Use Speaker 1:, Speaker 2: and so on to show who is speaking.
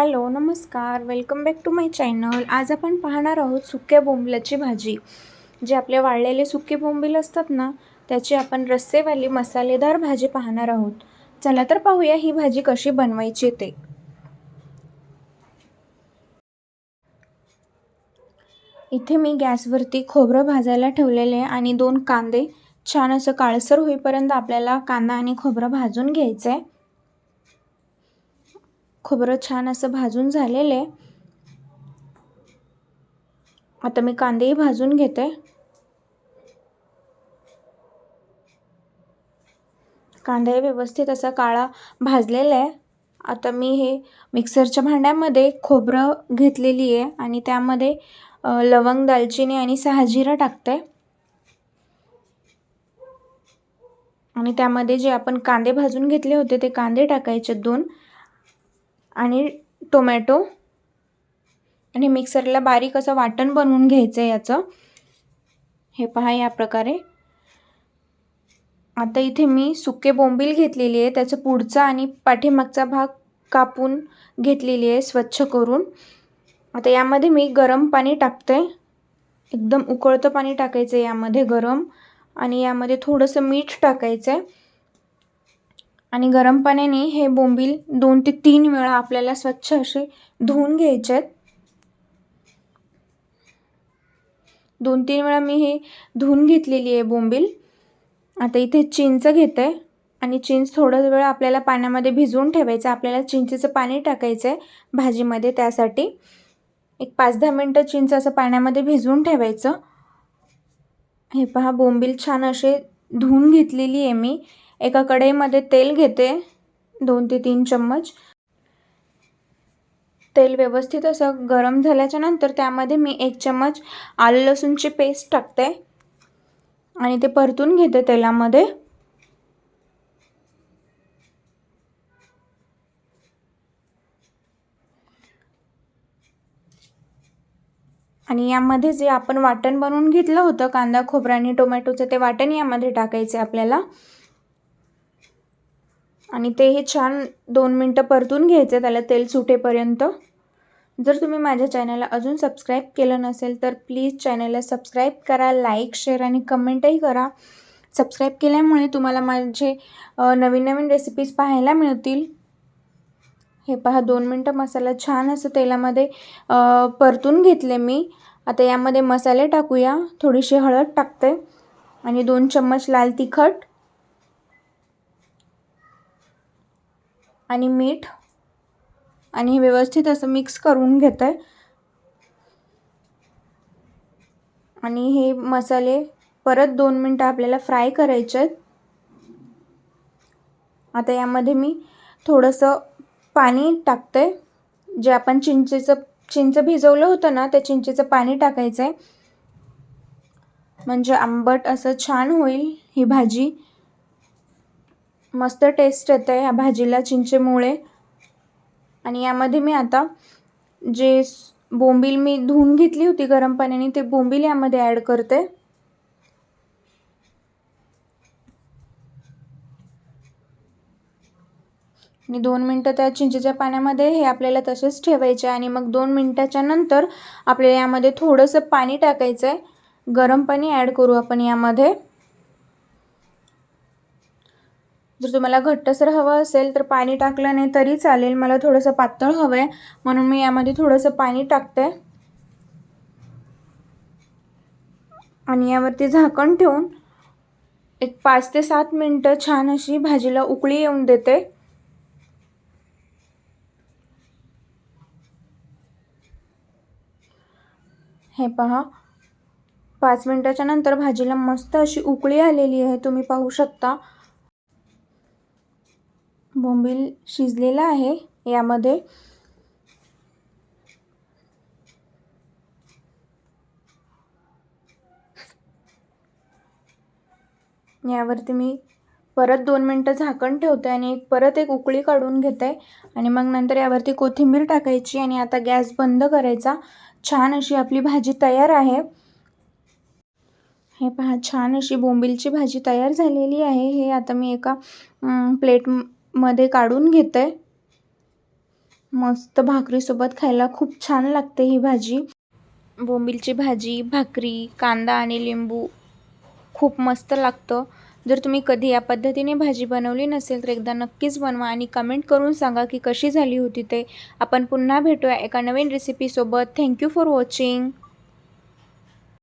Speaker 1: Hello नमस्कार. Welcome back to my channel आज आपण पाहणार आहोत सुक्या बोंबलाची भाजी. जे आपले वाळलेले सुके बोंबील असतात ना त्याची आपण रस्सेवाली मसालेदार भाजी पाहणार आहोत. चला तर पाहूया ही भाजी कशी बनवायची ते. इथे मी गॅसवरती खोबरं भाजायला ठेवलेले आहे आणि दोन कांदे. छान असं काळसर होईपर्यंत आपल्याला कांदा आणि खोबरं भाजून घ्यायचं आहे खोबरं छान असं भाजून झालेलं आहे. आता मी कांदेही भाजून घेते. कांदा व्यवस्थित असा काळा भाजलेला आहे. आता मी हे मिक्सरच्या भांड्यामध्ये खोबरं घेतलेली आहे आणि त्यामध्ये लवंग दालचिनी आणि सहाजिरा टाकते. आणि त्यामध्ये जे आपण कांदे भाजून घेतले होते ते कांदे टाकायचे दोन. आणि टोमॅटो. आणि मिक्सरला बारीक असं वाटण बनवून घ्यायचं आहे याचं. हे पहा या प्रकारे. आता इथे मी सुके बोंबील घेतलेली आहे. त्याचं पुढचा आणि पाठीमागचा भाग कापून घेतलेली आहे स्वच्छ करून. आता यामध्ये मी गरम पाणी टाकते एकदम उकळतं पाणी टाकायचं आहे यामध्ये गरम. आणि यामध्ये थोडंसं मीठ टाकायचं आहे आणि गरम पाण्याने हे बोंबील दोन ते तीन वेळा आपल्याला स्वच्छ असे धुवून घ्यायचे आहेत. दोन तीन वेळा मी हे धुवून घेतलेली आहे बोंबील. आता इथे चिंच घेते आणि चिंच थोडं वेळ आपल्याला पाण्यामध्ये भिजवून ठेवायचं आपल्याला चिंचेचं पाणी टाकायचं आहे भाजीमध्ये त्यासाठी. एक पाच दहा मिनटं चिंच असं पाण्यामध्ये भिजवून ठेवायचं. हे पहा बोंबील छान असे धुवून घेतलेली आहे मी. एका कढईमध्ये तेल घेते दोन ते तीन चम्मच. तेल व्यवस्थित असं गरम झाल्याच्यानंतर त्यामध्ये मी एक चम्मच आलं लसूणची पेस्ट टाकते आणि ते परतून घेते तेलामध्ये. आणि यामध्ये जे आपण वाटण बनवून घेतलं होतं कांदा खोबरा आणि टोमॅटोचं ते वाटण यामध्ये टाकायचे आपल्याला. आणि ते हे छान दोन मिनटं परतून घ्यायचं त्याला तेल सुटेपर्यंत. जर तुम्ही माझ्या चॅनलला अजून सबस्क्राईब केलं नसेल तर प्लीज चॅनलला सबस्क्राईब करा लाईक शेअर आणि कमेंटही करा. सबस्क्राईब केल्यामुळे तुम्हाला माझे नवीन नवीन रेसिपीज पाहायला मिळतील. हे पहा दोन मिनटं मसाला छान असं तेलामध्ये परतून घेतले मी. आता यामध्ये मसाले टाकूया. थोडीशी हळद टाकते. आणि दोन चम्मच लाल तिखट. आणि मीठ. आणि हे व्यवस्थित असं मिक्स करून घेत आहे आणि हे मसाले परत दोन मिनटं आपल्याला फ्राय करायचे आहेत. आता यामध्ये मी थोडंसं पाणी टाकते जे आपण चिंचेचं चिंच भिजवलं होतं ना त्या चिंचेचं पाणी टाकायचं आहे म्हणजे आंबट असं छान होईल ही भाजी. मस्त टेस्ट येते ह्या भाजीला चिंचेमुळे. आणि यामध्ये मी आता जे बोंबील मी धुवून घेतली होती गरम पाण्याने ते बोंबील यामध्ये ॲड करते. आणि दोन मिनटं त्या चिंचेच्या पाण्यामध्ये हे आपल्याला तसेच ठेवायचे आणि मग दोन मिनटाच्या नंतर आपल्याला यामध्ये थोडंसं पाणी टाकायचं आहे गरम पाणी ॲड करू आपण यामध्ये. जर तुम्हाला घट्टसर हवं असेल तर पाणी टाकलं नाही तरी चालेल. मला थोडंसं पातळ हवं आहे म्हणून मी यामध्ये थोडंसं पाणी टाकते. आणि यावरती झाकण ठेवून एक पाच ते सात मिनटं छान अशी भाजीला उकळी येऊन देते. हे पहा. पाच मिनटाच्या नंतर भाजीला मस्त अशी उकळी आलेली आहे. तुम्ही पाहू शकता. बोंबील शिजलेला आहे. यामध्ये यावरती मी परत दोन मिनटं झाकण ठेवते आणि एक परत एक उकळी काढून घेते. आणि मग नंतर यावरती कोथिंबीर टाकायची आणि आता गॅस बंद करायचा. छान अशी आपली भाजी तयार आहे. हे पहा छान अशी बोंबीलची भाजी तयार झालेली आहे. हे आता मी एका प्लेट मध्ये काढून घेते. मस्त भाकरीसोबत खायला खूप छान लागते ही भाजी. बोंबीलची भाजी भाकरी कांदा आणि लिंबू खूप मस्त लागतं. जर तुम्ही कधी या पद्धतीने भाजी बनवली नसेल तर एकदा नक्कीच बनवा आणि कमेंट करून सांगा की कशी झाली होती ते. आपण पुन्हा भेटूया एका नवीन रेसिपीसोबत थँक्यू फॉर वॉचिंग